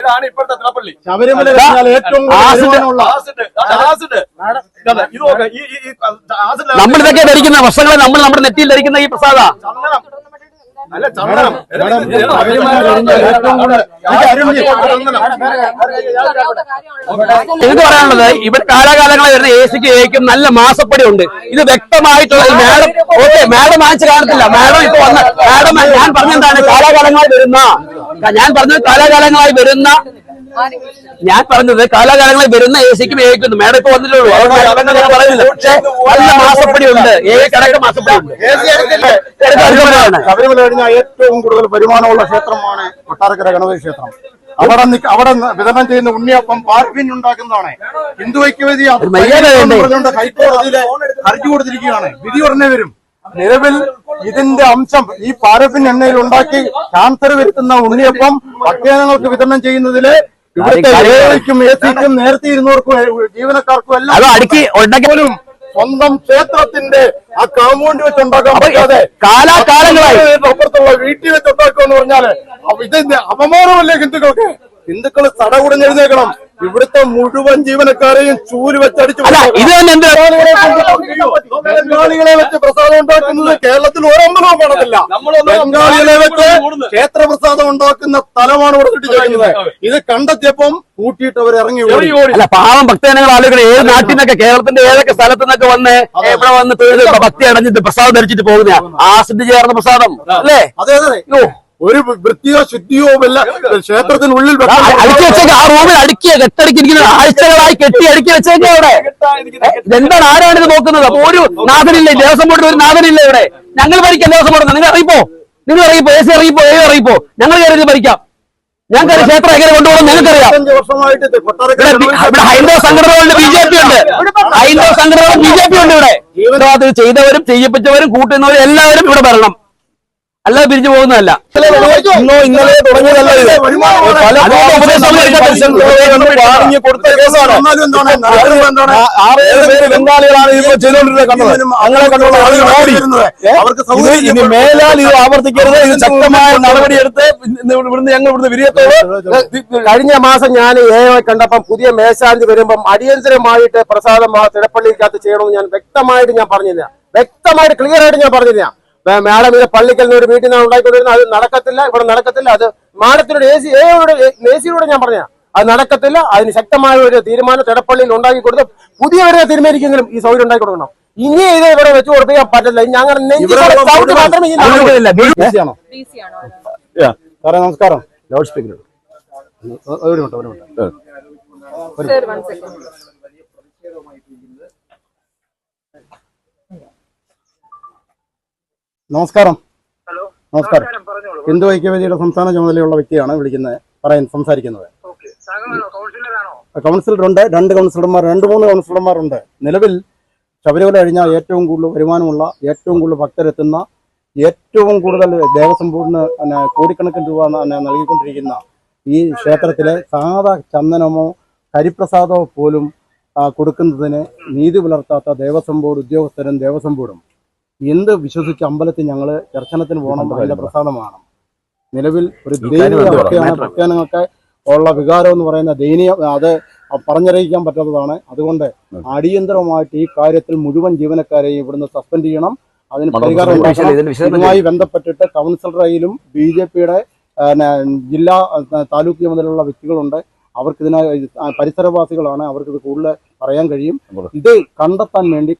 ഇതാണ് ഇപ്പോഴത്തെ തിളപ്പള്ളി ശബരിമല കഴിഞ്ഞാൽ ഏറ്റവും നമ്മൾ ഇതൊക്കെ ധരിക്കുന്ന വർഷങ്ങളെ നമ്മൾ നമ്മുടെ നെറ്റിയിൽ ധരിക്കുന്ന ഈ പ്രസാദ എന്ത് അല്ല ചന്ദനം. എനിക്ക് പറയാനുള്ളത് ഇവിടെ കാലാകാലങ്ങളായി വരുന്ന എ സിക്ക് എക്കും നല്ല മാസപ്പടി ഉണ്ട് ഇത് വ്യക്തമായിട്ടുള്ള മേഡം മാഡം വാങ്ങിച്ച് കാണത്തില്ല. മാഡം ഇപ്പൊ വന്ന മാഡം ഞാൻ പറഞ്ഞെന്താണ്? കാലാകാലങ്ങളായി വരുന്ന ഞാൻ പറഞ്ഞത് കാലാകാലങ്ങളായി വരുന്ന ഞാൻ പറഞ്ഞത് കാലാകാലങ്ങളായി വരുന്ന എ സിക്കും എക്കും മാഡം ഇപ്പൊ വന്നിട്ടുള്ളൂ അതുകൊണ്ട് ഞാൻ പറയുന്നില്ല. പക്ഷേ നല്ല മാസപ്പടി ഉണ്ട്. ഏ കണക്ക് മാസപ്പടി ഉണ്ട്. ശബരിമല കഴിഞ്ഞ ഏറ്റവും കൂടുതൽ വരുമാനമുള്ള ക്ഷേത്രമാണ് കൊട്ടാരക്കര ഗണപതി ക്ഷേത്രം. അവിടെ അവിടെ വിതരണം ചെയ്യുന്ന ഉണ്ണിയപ്പം പാർപ്പിൻ ഉണ്ടാക്കുന്നതാണ്. ഹിന്ദു ഐക്യവേദി? പറഞ്ഞുകൊണ്ട് ഹൈക്കോടതിയിലെ ഹർജി കൊടുത്തിരിക്കുകയാണ്. വിധി ഉടനെ വരും. നിലവിൽ ഇതിന്റെ അംശം ഈ പാരഫിൻ എണ്ണയിൽ ഉണ്ടാക്കി ക്യാൻസർ വരുത്തുന്ന ഉണ്ണിയപ്പം ഭക്തജനങ്ങൾക്ക് വിതരണം ചെയ്യുന്നതിൽ ഇവിടുത്തെ എ സിക്കും നേരത്തെ ഇരുന്നവർക്കും ജീവനക്കാർക്കും എല്ലാം പോലും സ്വന്തം ക്ഷേത്രത്തിന്റെ ആ കാമ്പൗണ്ട് വെച്ച് ഉണ്ടാക്കാൻ പറ്റാതെ കാലാകാലങ്ങളായി. അപ്പുറത്തുള്ള വീട്ടിൽ വെച്ച് ഉണ്ടാക്കുക എന്ന് പറഞ്ഞാൽ ഇതിന്റെ അപമാനമല്ലേ ഹിന്ദുക്കൾക്ക്? ഹിന്ദുക്കൾ തടകുടഞ്ഞെഴുന്നേക്കണം ഇവിടുത്തെ മുഴുവൻ ജീവനക്കാരെയും ചൂൽ വെച്ചടിച്ചു ഇത് ബംഗാളികളെ വെച്ച് പ്രസാദം ഉണ്ടാക്കുന്നത് കേരളത്തിൽ ഒരമ്പലവും കാണത്തില്ല. നമ്മളൊന്നും ബംഗാളികളെ വെച്ച്. ക്ഷേത്ര പ്രസാദം ഉണ്ടാക്കുന്ന സ്ഥലമാണ് ഇവിടെ കിട്ടിച്ചേക്കുന്നത് ഇത് കണ്ടെത്തിയപ്പം കൂട്ടിയിട്ട് അവർ ഇറങ്ങി ഓടി. അല്ല പാവം ഭക്തജനങ്ങൾ ആളുകൾ ഏത് നാട്ടിൽ നിന്നൊക്കെ കേരളത്തിന്റെ ഏതൊക്കെ സ്ഥലത്തു നിന്നൊക്കെ വന്ന് ഇവിടെ വന്ന് ഭക്തി അടഞ്ഞിട്ട് പ്രസാദം ധരിച്ചിട്ട് പോകുന്ന ആസിഡ് ചേർന്ന പ്രസാദം അല്ലേ? അതെ അതെ. ഒരു വൃത്തിയോ ശുദ്ധിയോ ഇല്ല ക്ഷേത്രത്തിനുള്ളിൽ ആ, അടുക്കി വെച്ചേക്ക്. ആ റൂമിൽ അടുക്കിയ കെട്ടടിക്കിരിക്കുന്ന ആഴ്ചകളായി കെട്ടി അടുക്കി വെച്ചേക്ക അവിടെ. എന്താണ് ആരാണ് ഇത് നോക്കുന്നത്? അപ്പൊ ഒരു നാഥനില്ലേ? ദേവസ്വം ബോർഡിൽ ഒരു നാഥനില്ല ഇവിടെ? ഞങ്ങൾ ഭരിക്കാം ദേവസ്വം ബോർഡ് നിങ്ങൾ അറിയിപ്പോ നിങ്ങൾ അറിയിപ്പോ എ സി അറിയിപ്പോ ഏ അറിയിപ്പോ ഞങ്ങൾ കയറി ഭരിക്കാം. ഞങ്ങൾക്ക് ക്ഷേത്രം എങ്ങനെ കൊണ്ടുപോകണം കൊട്ടാരക്കര ഇവിടെ ഹൈന്ദവ സംഘടനകളുണ്ട് ബി ജെ പി ഉണ്ട്. ഹൈന്ദവ സംഘടനകൾ ബി ജെ പി ഉണ്ട് ഇവിടെ. ചെയ്തവരും ചെയ്യപ്പെട്ടവരും കൂട്ടുന്നവരും എല്ലാവരും ഇവിടെ വരണം. അല്ലാതെ പിരിഞ്ഞു പോകുന്നതല്ല ഇന്നോ ഇന്നലെ തുടങ്ങിയതല്ല ആറേഴ് പേര് ബംഗാളികളാണ് ഇതിപ്പോ ചെയ്തുകൊണ്ടിരുന്നത് കണ്ടത് അങ്ങനെ കണ്ടുള്ള ആളുകൾ ഓടി അവർക്ക് ഇത് ഇനി മേലാൽ ഇത് ആവർത്തിക്കരുത് ഇത് ശക്തമായ നടപടിയെടുത്ത് ഇവിടുന്ന് ഞങ്ങൾ ഇവിടുന്ന് വിരിയത്തോട് കഴിഞ്ഞ മാസം ഞാൻ എ കണ്ടപ്പം പുതിയ മേശാന്തി വരുമ്പം അടിയന്തരമായിട്ട് പ്രസാദം ആ തിടപ്പള്ളിക്കകത്ത് ചെയ്യണമെന്ന് ഞാൻ വ്യക്തമായിട്ട് ഞാൻ പറഞ്ഞില്ല വ്യക്തമായിട്ട് ക്ലിയർ ആയിട്ട് ഞാൻ പറഞ്ഞില്ല മാഡം ഇത് പള്ളിക്കൽ നിന്ന് ഒരു വീട്ടിൽ നിന്ന് ഉണ്ടായിക്കൊണ്ടിരുന്നത് അത് നടക്കത്തില്ല. ഇവിടെ നടക്കത്തില്ല. അത് മാഡത്തിനോട് എ സി എയോട് എ സിയോട് ഞാൻ പറഞ്ഞ അത് നടക്കത്തില്ല. അതിന് ശക്തമായ ഒരു തീരുമാനം തിടപ്പള്ളിയിൽ ഉണ്ടാക്കി കൊടുത്ത് പുതിയവരെ തീരുമാനിക്കെങ്കിലും ഈ സൗകര്യം ഉണ്ടാക്കി കൊടുക്കണം. ഇനി ഇത് ഇവിടെ വെച്ച് കൊടുപ്പിക്കാൻ പറ്റില്ല ഞങ്ങൾ സാറേ നമസ്കാരം. ലൗഡ് സ്പീക്കർ ഒരു മിനിറ്റ് ഒരു മിനിറ്റ്. Sir, hello. നമസ്കാരം. നമസ്കാരം ഹിന്ദു ഐക്യവേദിയുടെ സംസ്ഥാന ചുമതലയുള്ള വ്യക്തിയാണ് വിളിക്കുന്നത് പറയാൻ സംസാരിക്കുന്നത്. കൗൺസിലറുണ്ട് രണ്ട് കൗൺസിലർമാർ രണ്ട് മൂന്ന് കൗൺസിലർമാരുണ്ട്. നിലവിൽ ശബരിമല കഴിഞ്ഞാൽ ഏറ്റവും കൂടുതൽ വരുമാനമുള്ള ഏറ്റവും കൂടുതൽ ഭക്തരെത്തുന്ന ഏറ്റവും കൂടുതൽ ദേവസ്വം ബോർഡിന് കോടിക്കണക്കിന് രൂപ നൽകിക്കൊണ്ടിരിക്കുന്ന ഈ ക്ഷേത്രത്തിലെ സാധാ ചന്ദനമോ ഹരിപ്രസാദമോ പോലും കൊടുക്കുന്നതിന് നീതി പുലർത്താത്ത ദേവസ്വം ബോർഡ് ഉദ്യോഗസ്ഥരും ദേവസ്വം ബോർഡും എന്ത് വിശ്വസിച്ച് അമ്പലത്തിൽ ഞങ്ങൾ ദർശനത്തിന് പോകണം അതിന്റെ പ്രസാദമാണ്. നിലവിൽ ഒരു ഭക്തജനങ്ങൾക്ക് ഉള്ള വികാരം എന്ന് പറയുന്ന ദയനീയ അത് പറഞ്ഞറിയിക്കാൻ പറ്റാത്തതാണ്. അതുകൊണ്ട് അടിയന്തരമായിട്ട് ഈ കാര്യത്തിൽ മുഴുവൻ ജീവനക്കാരെയും ഇവിടുന്ന് സസ്പെൻഡ് ചെയ്യണം. അതിന് പരിഹാരം ഉണ്ടാക്കണം. ഇതുമായി ബന്ധപ്പെട്ടിട്ട് കൗൺസിലറയിലും ബി ജെ പിയുടെ ജില്ലാ താലൂക്ക് മുതലുള്ള വ്യക്തികളുണ്ട്. അവർക്ക് ഇതിന പരിസരവാസികളാണ്. അവർക്ക് ഇത് കൂടുതൽ പറയാൻ കഴിയും. ഇത് കണ്ടെത്താൻ വേണ്ടി